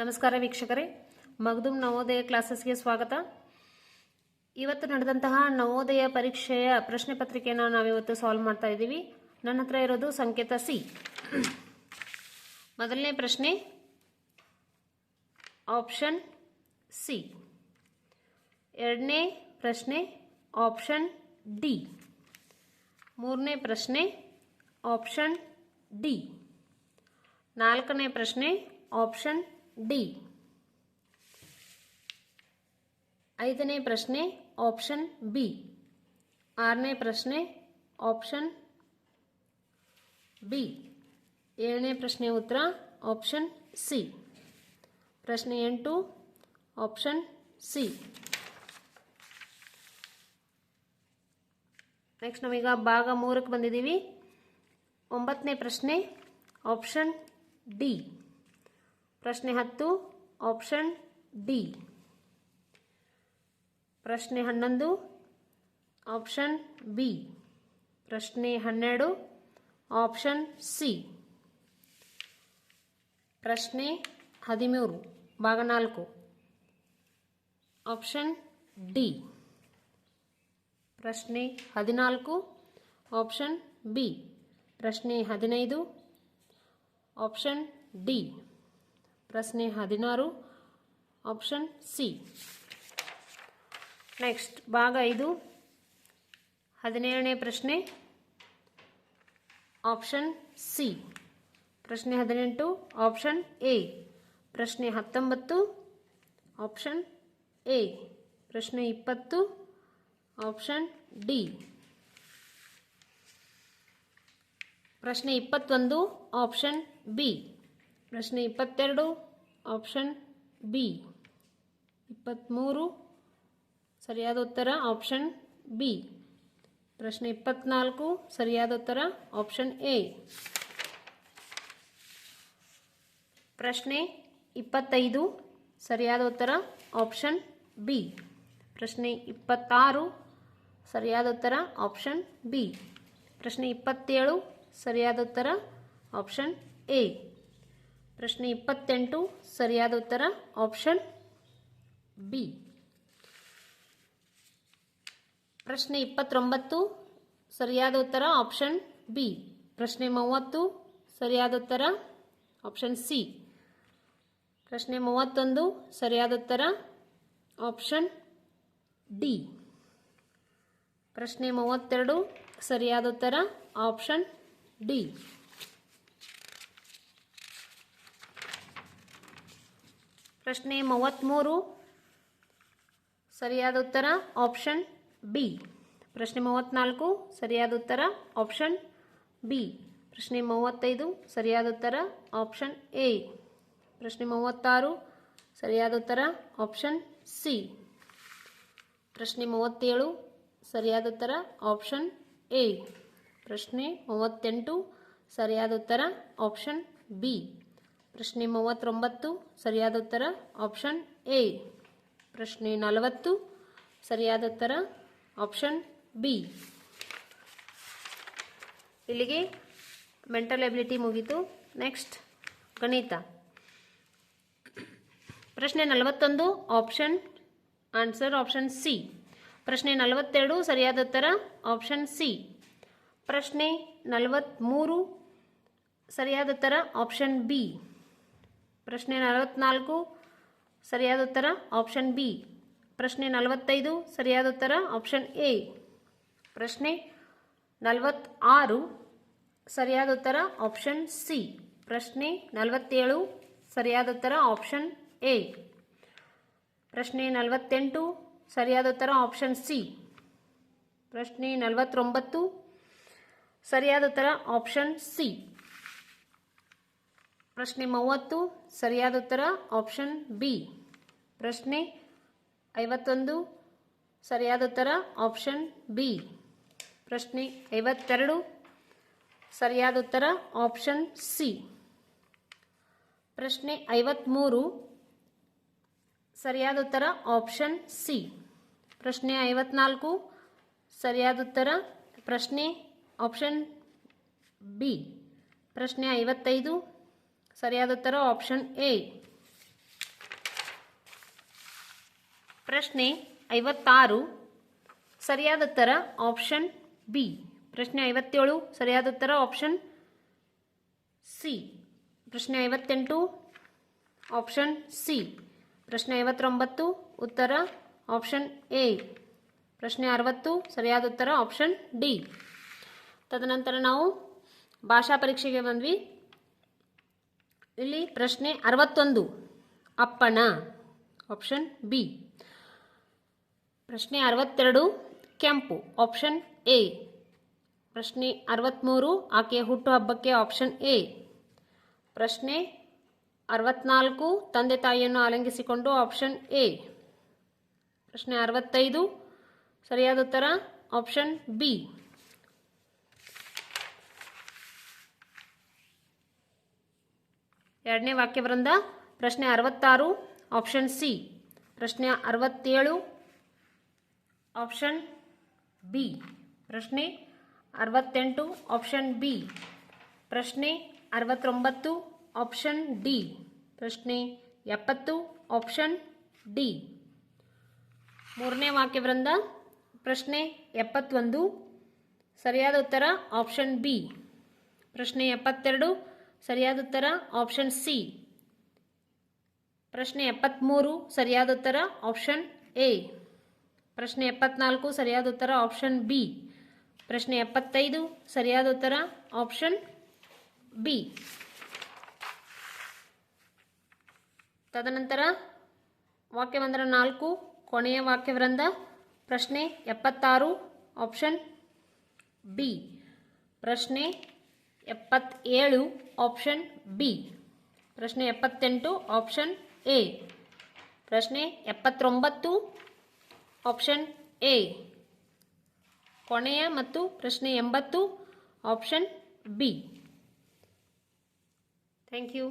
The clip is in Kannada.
ನಮಸ್ಕಾರ ವೀಕ್ಷಕರೇ. ಮಗದುಮ್ ನವೋದಯ ಕ್ಲಾಸಸ್ಗೆ ಸ್ವಾಗತ. ಇವತ್ತು ನಡೆದಂತಹ ನವೋದಯ ಪರೀಕ್ಷೆಯ ಪ್ರಶ್ನೆ ಪತ್ರಿಕೆಯನ್ನು ನಾವಿವತ್ತು ಸಾಲ್ವ್ ಮಾಡ್ತಾ ಇದ್ದೀವಿ. ನನ್ನ ಹತ್ರ ಇರೋದು ಸಂಕೇತ ಸಿ. ಮೊದಲನೇ ಪ್ರಶ್ನೆ. ಆಪ್ಷನ್ ಸಿ ಎರಡನೇ ಪ್ರಶ್ನೆ ಆಪ್ಷನ್ ಡಿ ಮೂರನೇ ಪ್ರಶ್ನೆ ಆಪ್ಷನ್ ಡಿ ನಾಲ್ಕನೇ ಪ್ರಶ್ನೆ ಆಪ್ಷನ್ ಡಿ ಐದನೇ ಪ್ರಶ್ನೆ ಆಪ್ಷನ್ ಬಿ ಆರನೇ ಪ್ರಶ್ನೆ ಆಪ್ಷನ್ ಬಿ ಏಳನೇ ಪ್ರಶ್ನೆ ಉತ್ತರ ಆಪ್ಷನ್ ಸಿ ಪ್ರಶ್ನೆ ಎಂಟು ಆಪ್ಷನ್ ಸಿ ನೆಕ್ಸ್ಟ್ ನಾವೀಗ ಭಾಗ ಮೂರಕ್ಕೆ ಬಂದಿದ್ದೀವಿ ಒಂಬತ್ತನೇ ಪ್ರಶ್ನೆ ಆಪ್ಷನ್ ಡಿ ಪ್ರಶ್ನೆ ಹತ್ತು ಆಪ್ಷನ್ ಡಿ ಪ್ರಶ್ನೆ ಹನ್ನೊಂದು ಆಪ್ಷನ್ ಬಿ ಪ್ರಶ್ನೆ ಹನ್ನೆರಡು ಆಪ್ಷನ್ ಸಿ ಪ್ರಶ್ನೆ ಹದಿಮೂರು ಭಾಗ ನಾಲ್ಕು ಆಪ್ಷನ್ ಡಿ ಪ್ರಶ್ನೆ ಹದಿನಾಲ್ಕು ಆಪ್ಷನ್ ಬಿ ಪ್ರಶ್ನೆ ಹದಿನೈದು ಆಪ್ಷನ್ ಡಿ ಪ್ರಶ್ನೆ ಹದಿನಾರು. Option C. ನೆಕ್ಸ್ಟ್, ಭಾಗ ಐದು. ಹದಿನೇಳನೇ ಪ್ರಶ್ನೆ. Option C. ಪ್ರಶ್ನೆ ಹದಿನೆಂಟು. Option A. ಪ್ರಶ್ನೆ ಹತ್ತೊಂಬತ್ತು. Option A. ಪ್ರಶ್ನೆ ಇಪ್ಪತ್ತು. Option D. ಪ್ರಶ್ನೆ ಇಪ್ಪತ್ತೊಂದು. Option B. ಪ್ರಶ್ನೆ ಇಪ್ಪತ್ತೆರಡು ಆಪ್ಷನ್ ಬಿ ಇಪ್ಪತ್ತ್ಮೂರು ಸರಿಯಾದ ಉತ್ತರ ಆಪ್ಷನ್ ಬಿ ಪ್ರಶ್ನೆ ಇಪ್ಪತ್ನಾಲ್ಕು, ಸರಿಯಾದ ಉತ್ತರ ಆಪ್ಷನ್ ಎ ಪ್ರಶ್ನೆ ಇಪ್ಪತ್ತೈದು, ಸರಿಯಾದ ಉತ್ತರ ಆಪ್ಷನ್ ಬಿ ಪ್ರಶ್ನೆ ಇಪ್ಪತ್ತಾರು, ಸರಿಯಾದ ಉತ್ತರ ಆಪ್ಷನ್ ಬಿ ಪ್ರಶ್ನೆ ಇಪ್ಪತ್ತೇಳು, ಸರಿಯಾದ ಉತ್ತರ ಆಪ್ಷನ್ ಎ ಪ್ರಶ್ನೆ ಇಪ್ಪತ್ತೆಂಟು, ಸರಿಯಾದ ಉತ್ತರ, ಆಪ್ಷನ್ ಬಿ. ಪ್ರಶ್ನೆ ಇಪ್ಪತ್ತೊಂಬತ್ತು, ಸರಿಯಾದ ಉತ್ತರ, ಆಪ್ಷನ್ ಬಿ. ಪ್ರಶ್ನೆ ಮೂವತ್ತು, ಸರಿಯಾದ ಉತ್ತರ, ಆಪ್ಷನ್ ಸಿ. ಪ್ರಶ್ನೆ ಮೂವತ್ತೊಂದು, ಸರಿಯಾದ ಉತ್ತರ, ಆಪ್ಷನ್ ಡಿ. ಪ್ರಶ್ನೆ ಮೂವತ್ತೆರಡು, ಸರಿಯಾದ ಉತ್ತರ, ಆಪ್ಷನ್ ಡಿ. ಪ್ರಶ್ನೆ ಮೂವತ್ತ್ಮೂರು. ಸರಿಯಾದ ಉತ್ತರ? Option B. ಪ್ರಶ್ನೆ ಮೂವತ್ತ್ನಾಲ್ಕು, ಸರಿಯಾದ ಉತ್ತರ? Option B. ಪ್ರಶ್ನೆ ಮೂವತ್ತೈದು, ಸರಿಯಾದ ಉತ್ತರ? Option A. ಪ್ರಶ್ನೆ ಮೂವತ್ತಾರು, ಸರಿಯಾದ ಉತ್ತರ? Option C. ಪ್ರಶ್ನೆ ಮೂವತ್ತೇಳು, ಸರಿಯಾದ ಉತ್ತರ? Option A. ಪ್ರಶ್ನೆ ಮೂವತ್ತೆಂಟು, ಸರಿಯಾದ ಉತ್ತರ? Option B. ಪ್ರಶ್ನೆ ಮೂವತ್ತೊಂಬತ್ತು, ಸರಿಯಾದ ಉತ್ತರ ಆಪ್ಷನ್ ಎ ಪ್ರಶ್ನೆ ನಲವತ್ತು, ಸರಿಯಾದ ಉತ್ತರ ಆಪ್ಷನ್ ಬಿ ಇಲ್ಲಿಗೆ ಮೆಂಟಲ್ ಎಬಿಲಿಟಿ ಮುಗೀತು. ನೆಕ್ಸ್ಟ್ ಗಣಿತ. ಪ್ರಶ್ನೆ ನಲವತ್ತೊಂದು ಆಪ್ಷನ್ ಆನ್ಸರ್ ಆಪ್ಷನ್ ಸಿ ಪ್ರಶ್ನೆ ನಲವತ್ತೆರಡು, ಸರಿಯಾದ ಉತ್ತರ ಆಪ್ಷನ್ ಸಿ ಪ್ರಶ್ನೆ ನಲವತ್ತ್ಮೂರು ಸರಿಯಾದ ಉತ್ತರ ಆಪ್ಷನ್ ಬಿ ಪ್ರಶ್ನೆ ನಲವತ್ನಾಲ್ಕು, ಸರಿಯಾದ ಉತ್ತರ ಆಪ್ಷನ್ ಬಿ ಪ್ರಶ್ನೆ ನಲವತ್ತೈದು, ಸರಿಯಾದ ಉತ್ತರ ಆಪ್ಷನ್ ಎ ಪ್ರಶ್ನೆ ನಲವತ್ತಾರು, ಸರಿಯಾದ ಉತ್ತರ ಆಪ್ಷನ್ ಸಿ ಪ್ರಶ್ನೆ ನಲವತ್ತೇಳು, ಸರಿಯಾದ ಉತ್ತರ ಆಪ್ಷನ್ ಎ ಪ್ರಶ್ನೆ ನಲವತ್ತೆಂಟು, ಸರಿಯಾದ ಉತ್ತರ ಆಪ್ಷನ್ ಸಿ ಪ್ರಶ್ನೆ ನಲವತ್ತೊಂಬತ್ತು, ಸರಿಯಾದ ಉತ್ತರ ಆಪ್ಷನ್ ಸಿ ಪ್ರಶ್ನೆ ಮೂವತ್ತು, ಸರಿಯಾದ ಉತ್ತರ ಆಪ್ಷನ್ ಬಿ ಪ್ರಶ್ನೆ ಐವತ್ತೊಂದು, ಸರಿಯಾದ ಉತ್ತರ ಆಪ್ಷನ್ ಬಿ ಪ್ರಶ್ನೆ ಐವತ್ತೆರಡು, ಸರಿಯಾದ ಉತ್ತರ ಆಪ್ಷನ್ ಸಿ ಪ್ರಶ್ನೆ ಐವತ್ತ್ಮೂರು ಸರಿಯಾದ ಉತ್ತರ ಆಪ್ಷನ್ ಸಿ ಪ್ರಶ್ನೆ ಐವತ್ನಾಲ್ಕು, ಸರಿಯಾದ ಉತ್ತರ, ಪ್ರಶ್ನೆ ಆಪ್ಷನ್ ಬಿ ಪ್ರಶ್ನೆ ಐವತ್ತೈದು ಸರಿಯಾದ ಉತ್ತರ ಆಪ್ಷನ್ ಎ ಪ್ರಶ್ನೆ ಐವತ್ತಾರು, ಸರಿಯಾದ ಉತ್ತರ ಆಪ್ಷನ್ ಬಿ ಪ್ರಶ್ನೆ ಐವತ್ತೇಳು, ಸರಿಯಾದ ಉತ್ತರ ಆಪ್ಷನ್ ಸಿ ಪ್ರಶ್ನೆ ಐವತ್ತೆಂಟು ಆಪ್ಷನ್ ಸಿ ಪ್ರಶ್ನೆ ಐವತ್ತೊಂಬತ್ತು, ಉತ್ತರ ಆಪ್ಷನ್ ಎ ಪ್ರಶ್ನೆ ಅರವತ್ತು, ಸರಿಯಾದ ಉತ್ತರ ಆಪ್ಷನ್ ಡಿ ತದನಂತರ ನಾವು ಭಾಷಾ ಪರೀಕ್ಷೆಗೆ ಬಂದ್ವಿ. ಇಲ್ಲಿ ಪ್ರಶ್ನೆ ಅರವತ್ತೊಂದು. ಅಪ್ಪಣ. ಆಪ್ಷನ್ ಬಿ ಪ್ರಶ್ನೆ ಅರವತ್ತೆರಡು, ಕೆಂಪು. ಆಪ್ಷನ್ ಎ ಪ್ರಶ್ನೆ ಅರವತ್ತ್ಮೂರು ಆಕೆಯ ಹುಟ್ಟುಹಬ್ಬಕ್ಕೆ ಆಪ್ಷನ್ ಎ ಪ್ರಶ್ನೆ ಅರವತ್ನಾಲ್ಕು, ತಂದೆ ತಾಯಿಯನ್ನು ಆಲಂಗಿಸಿಕೊಂಡು ಆಪ್ಷನ್ ಎ ಪ್ರಶ್ನೆ ಅರವತ್ತೈದು, ಸರಿಯಾದ ಉತ್ತರ? ಆಪ್ಷನ್ ಬಿ ಎರಡನೇ ವಾಕ್ಯ ಬೃಂದ ಪ್ರಶ್ನೆ ಅರವತ್ತಾರು ಆಪ್ಷನ್ ಸಿ ಪ್ರಶ್ನೆ ಅರವತ್ತೇಳು ಆಪ್ಷನ್ ಬಿ ಪ್ರಶ್ನೆ ಅರವತ್ತೆಂಟು ಆಪ್ಷನ್ ಬಿ ಪ್ರಶ್ನೆ ಅರವತ್ತೊಂಬತ್ತು ಆಪ್ಷನ್ ಡಿ ಪ್ರಶ್ನೆ ಎಪ್ಪತ್ತು ಆಪ್ಷನ್ ಡಿ ಮೂರನೇ ವಾಕ್ಯ ಬೃಂದ ಪ್ರಶ್ನೆ ಎಪ್ಪತ್ತೊಂದು. ಸರಿಯಾದ ಉತ್ತರ ಆಪ್ಷನ್ ಬಿ ಪ್ರಶ್ನೆ ಎಪ್ಪತ್ತೆರಡು ಸರಿಯಾದ ಉತ್ತರ ಆಪ್ಷನ್ ಸಿ ಪ್ರಶ್ನೆ ಎಪ್ಪತ್ತ್ಮೂರು ಸರಿಯಾದ ಉತ್ತರ ಆಪ್ಷನ್ ಎ ಪ್ರಶ್ನೆ ಎಪ್ಪತ್ನಾಲ್ಕು, ಸರಿಯಾದ ಉತ್ತರ ಆಪ್ಷನ್ ಬಿ ಪ್ರಶ್ನೆ ಎಪ್ಪತ್ತೈದು, ಸರಿಯಾದ ಉತ್ತರ ಆಪ್ಷನ್ ಬಿ ತದನಂತರ ವಾಕ್ಯವಂದರ ನಾಲ್ಕು, ಕೊನೆಯ ವಾಕ್ಯವೃಂದ, ಪ್ರಶ್ನೆ ಎಪ್ಪತ್ತಾರು ಆಪ್ಷನ್ ಬಿ ಪ್ರಶ್ನೆ ಎಪ್ಪತ್ತೇಳು ಆಪ್ಷನ್ ಬಿ ಪ್ರಶ್ನೆ ಎಪ್ಪತ್ತೆಂಟು ಆಪ್ಷನ್ ಎ ಪ್ರಶ್ನೆ ಎಪ್ಪತ್ತೊಂಬತ್ತು ಆಪ್ಷನ್ ಎ ಕೊನೆಯ ಮತ್ತು ಪ್ರಶ್ನೆ ಎಂಬತ್ತು ಆಪ್ಷನ್ ಬಿ ಥ್ಯಾಂಕ್ ಯು